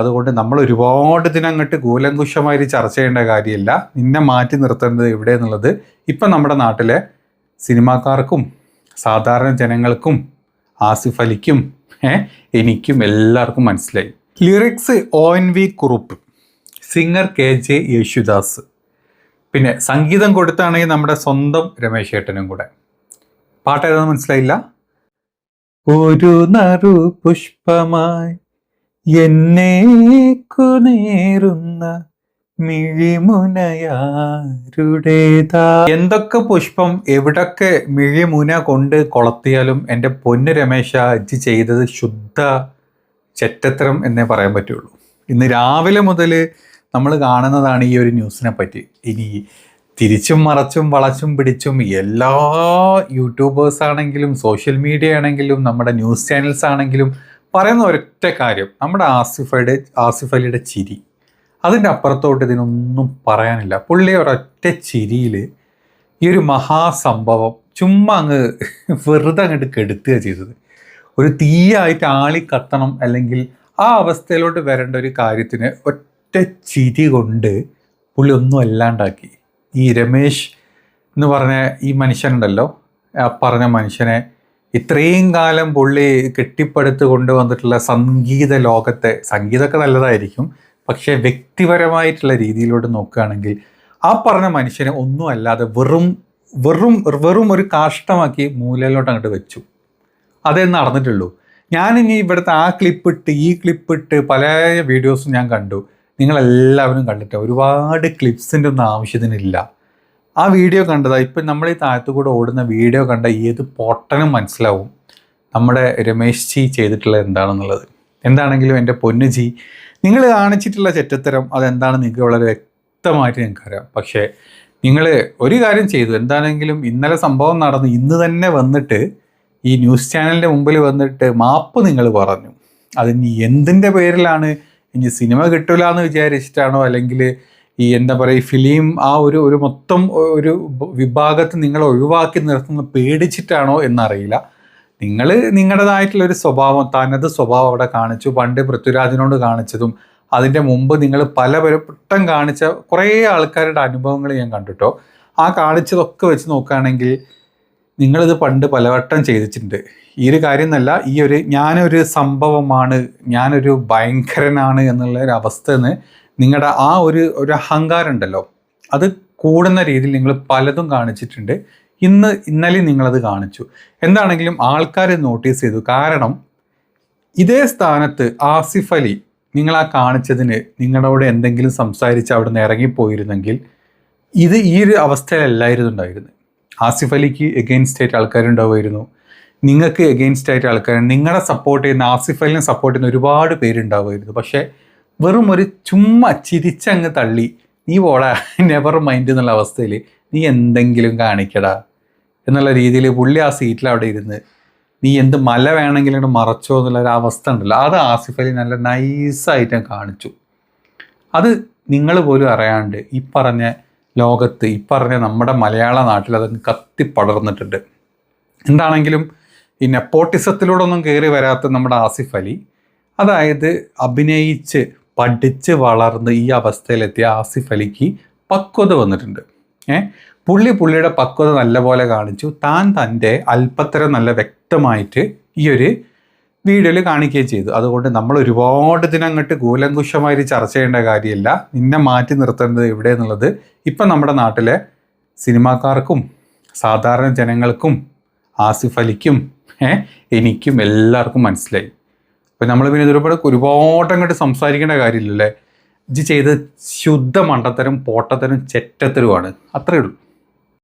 അതുകൊണ്ട് നമ്മൾ ഒരുപാട് ഇതിനങ്ങോട്ട് കൂലങ്കുഷമായി ചർച്ച ചെയ്യേണ്ട കാര്യമില്ല. നിന്നെ മാറ്റി നിർത്തേണ്ടത് എവിടെ എന്നുള്ളത് ഇപ്പം നമ്മുടെ നാട്ടിലെ സിനിമാക്കാർക്കും സാധാരണ ജനങ്ങൾക്കും ആസിഫ് അലിക്കും എനിക്കും എല്ലാവർക്കും മനസ്സിലായി. Lyrics O N V Kurup singer K J Yesudas പിന്നെ സംഗീതം കൊടുത്താണെങ്കിൽ നമ്മുടെ സ്വന്തം രമേശ് ഏട്ടനും കൂടെ. പാട്ട് ഏതാണെന്ന് മനസ്സിലായില്ല? ഒരു നറു പുഷ്പമായി എന്നെ നേരുന്ന മിഴിമുനയാരുടേതാ. എന്തൊക്കെ പുഷ്പം എവിടൊക്കെ മിഴിമുന കൊണ്ട് കൊളത്തിയാലും എന്റെ പൊന്നു രമേശ അജി ചെയ്തത് ശുദ്ധ ചെറ്റത്തരം എന്നേ പറയാൻ പറ്റുള്ളൂ. ഇന്ന് രാവിലെ മുതൽ നമ്മൾ കാണുന്നതാണ് ഈ ഒരു ന്യൂസിനെ പറ്റി. ഇനി തിരിച്ചും മറച്ചും വളച്ചും പിടിച്ചും എല്ലാ യൂട്യൂബേഴ്സ് ആണെങ്കിലും സോഷ്യൽ മീഡിയ ആണെങ്കിലും നമ്മുടെ ന്യൂസ് ചാനൽസ് ആണെങ്കിലും പറയുന്ന ഒരൊറ്റ കാര്യം നമ്മുടെ ആസിഫയുടെ ആസിഫ് അലിയുടെ ചിരി. അതിന്റെ അപ്പുറത്തോട്ട് ഇതിനൊന്നും പറയാനില്ല. പുള്ളി ഒരൊറ്റ ചിരിയിൽ ഈ ഒരു മഹാസംഭവം ചുമ്മാ അങ്ങ് വെറുതെ അങ്ങോട്ട് കെടുത്തുക ചെയ്തത്. ഒരു തീയായിട്ട് ആളി കത്തണം അല്ലെങ്കിൽ ആ അവസ്ഥയിലോട്ട് വരേണ്ട ഒരു കാര്യത്തിന് ഒറ്റ ചിരി കൊണ്ട് പുള്ളി ഒന്നും അല്ലാണ്ടാക്കി. ഈ രമേശ് എന്ന് പറഞ്ഞ ഈ മനുഷ്യനുണ്ടല്ലോ ആ പറഞ്ഞ മനുഷ്യനെ ഇത്രയും കാലം പുള്ളി കെട്ടിപ്പടുത്ത് കൊണ്ടുവന്നിട്ടുള്ള സംഗീത ലോകത്തെ സംഗീതമൊക്കെ നല്ലതായിരിക്കും. പക്ഷേ വ്യക്തിപരമായിട്ടുള്ള രീതിയിലോട്ട് നോക്കുകയാണെങ്കിൽ ആ പറഞ്ഞ മനുഷ്യനെ ഒന്നുമല്ലാതെ വെറും വെറും വെറും ഒരു കാഷ്ടമാക്കി മൂലയിലോട്ട് അങ്ങോട്ട് വെച്ചു. അതേ നടന്നിട്ടുള്ളൂ. ഞാനിനി ഇവിടുത്തെ ആ ക്ലിപ്പിട്ട് ഈ ക്ലിപ്പിട്ട് പല വീഡിയോസും ഞാൻ കണ്ടു. നിങ്ങളെല്ലാവരും കണ്ടിട്ട് ഒരുപാട് ക്ലിപ്സിന്റെ ഒന്നും ആവശ്യത്തിനില്ല. ആ വീഡിയോ കണ്ടതാ ഇപ്പം നമ്മൾ ഈ താഴത്തു കൂടെ ഓടുന്ന വീഡിയോ കണ്ട ഏത് പൊട്ടനും മനസ്സിലാവും നമ്മുടെ രമേശ് ജി ചെയ്തിട്ടുള്ളത് എന്താണെന്നുള്ളത്. എന്താണെങ്കിലും എന്റെ പൊന്നു ജി നിങ്ങൾ കാണിച്ചിട്ടുള്ള ചെറ്റത്തരം അതെന്താണെന്ന് നിങ്ങൾക്ക് വളരെ വ്യക്തമായിട്ട് ഞങ്ങൾക്ക് അറിയാം. പക്ഷേ നിങ്ങൾ ഒരു കാര്യം ചെയ്തു എന്താണെങ്കിലും ഇന്നലെ സംഭവം നടന്നു ഇന്ന് തന്നെ വന്നിട്ട് ഈ ന്യൂസ് ചാനലിന്റെ മുമ്പിൽ വന്നിട്ട് മാപ്പ് നിങ്ങൾ പറഞ്ഞു. അതിനി എന്തിന്റെ പേരിലാണ്? ഇനി സിനിമ കിട്ടില്ല എന്ന് വിചാരിച്ചിട്ടാണോ? അല്ലെങ്കിൽ ഈ എന്താ പറയുക ഈ ഫിലിം ആ ഒരു ഒരു മൊത്തം ഒരു വിഭാഗത്ത് നിങ്ങൾ ഒഴിവാക്കി നിർത്തുന്ന പേടിച്ചിട്ടാണോ എന്നറിയില്ല. നിങ്ങൾ നിങ്ങളുടേതായിട്ടുള്ള ഒരു സ്വഭാവം തനത് സ്വഭാവം അവിടെ കാണിച്ചു. പണ്ട് പൃഥ്വിരാജിനോട് കാണിച്ചതും അതിന്റെ മുമ്പ് നിങ്ങൾ പല പലവട്ടം കാണിച്ച കുറേ ആൾക്കാരുടെ അനുഭവങ്ങൾ ഞാൻ കണ്ടിട്ടോ. ആ കാണിച്ചതൊക്കെ വെച്ച് നോക്കുകയാണെങ്കിൽ നിങ്ങളിത് പണ്ട് പലവട്ടം ചെയ്തിട്ടുണ്ട്. ഈ ഒരു കാര്യം എന്നല്ല ഈ ഒരു ഞാനൊരു സംഭവമാണ് ഞാനൊരു ഭയങ്കരനാണ് എന്നുള്ള ഒരു അവസ്ഥ നിങ്ങളുടെ ആ ഒരു ഒരു അഹങ്കാരം ഉണ്ടല്ലോ അത് കൂടുന്ന രീതിയിൽ നിങ്ങൾ പലതും കാണിച്ചിട്ടുണ്ട്. ഇന്ന് ഇന്നലെ നിങ്ങളത് കാണിച്ചു. എന്താണെങ്കിലും ആൾക്കാർ നോട്ടീസ് ചെയ്തു. കാരണം ഇതേ സ്ഥാനത്ത് ആസിഫ് അലി നിങ്ങൾ ആ കാണിച്ചതിന് നിങ്ങളോട് എന്തെങ്കിലും സംസാരിച്ച് അവിടെ നിന്ന് ഇറങ്ങിപ്പോയിരുന്നെങ്കിൽ ഇത് ഈ ഒരു അവസ്ഥയിലല്ലായിരുന്നു ഉണ്ടായിരുന്നത് ആസിഫ് അലിക്ക് എഗെയിൻസ്റ്റ് ആയിട്ട് ആൾക്കാരുണ്ടാവുമായിരുന്നു. നിങ്ങൾക്ക് എഗെയിൻസ്റ്റ് ആയിട്ട് ആൾക്കാർ നിങ്ങളെ സപ്പോർട്ട് ചെയ്യുന്ന ആസിഫ് അലിനെ സപ്പോർട്ട് ചെയ്യുന്ന ഒരുപാട് പേരുണ്ടാവുമായിരുന്നു. പക്ഷേ വെറും ഒരു ചുമ്മാ ചിരിച്ചങ്ങ് തള്ളി. നീ പോടാ നെവർ മൈൻഡ് എന്നുള്ള അവസ്ഥയിൽ നീ എന്തെങ്കിലും കാണിക്കടാ എന്നുള്ള രീതിയിൽ പുള്ളി ആ സീറ്റിൽ അവിടെ ഇരുന്ന് നീ എന്ത് മല വേണമെങ്കിലും മറച്ചോ എന്നുള്ള ഒരു അവസ്ഥ ഉണ്ടല്ലോ. അത് ആസിഫ് അലി നല്ല നൈസായിട്ട് കാണിച്ചു. അത് നിങ്ങൾ പോലും അറിയാണ്ട് ഈ പറഞ്ഞ ലോകത്ത് ഈ പറഞ്ഞ നമ്മുടെ മലയാള നാട്ടിൽ അത് കത്തി പടർന്നിട്ടുണ്ട്. എന്താണെങ്കിലും ഈ നെപ്പോട്ടിസത്തിലൂടെ ഒന്നും കയറി വരാത്ത നമ്മുടെ ആസിഫ് അലി അതായത് അഭിനയിച്ച് പഠിച്ച് വളർന്ന് ഈ അവസ്ഥയിലെത്തിയ ആസിഫ് അലിക്ക് പക്വത വന്നിട്ടുണ്ട്. ഏ? പുള്ളി പുള്ളിയുടെ പക്വത നല്ലപോലെ കാണിച്ചു. താൻ തന്റെ അല്പത്തരം നല്ല വ്യക്തമായിട്ട് ഈ ഒരു വീഡിയോയിൽ കാണിക്കുകയും ചെയ്തു. അതുകൊണ്ട് നമ്മൾ ഒരുപാട് ഇതിനങ്ങോട്ട് കൂലങ്കുഷമായി ചർച്ച ചെയ്യേണ്ട കാര്യമില്ല. നിന്നെ മാറ്റി നിർത്തേണ്ടത് എവിടെ എന്നുള്ളത് ഇപ്പം നമ്മുടെ നാട്ടിലെ സിനിമാക്കാർക്കും സാധാരണ ജനങ്ങൾക്കും ആസിഫ് അലിക്കും എനിക്കും എല്ലാവർക്കും മനസ്സിലായി. അപ്പം നമ്മൾ പിന്നെ ഇതിലൂടെ ഒരുപാട് അങ്ങോട്ട് സംസാരിക്കേണ്ട കാര്യമില്ലല്ലേ? ഇത് ചെയ്ത് ശുദ്ധ മണ്ടത്തരം പോട്ടത്തരം ചെറ്റത്തരവുമാണ് അത്രയേ ഉള്ളൂ.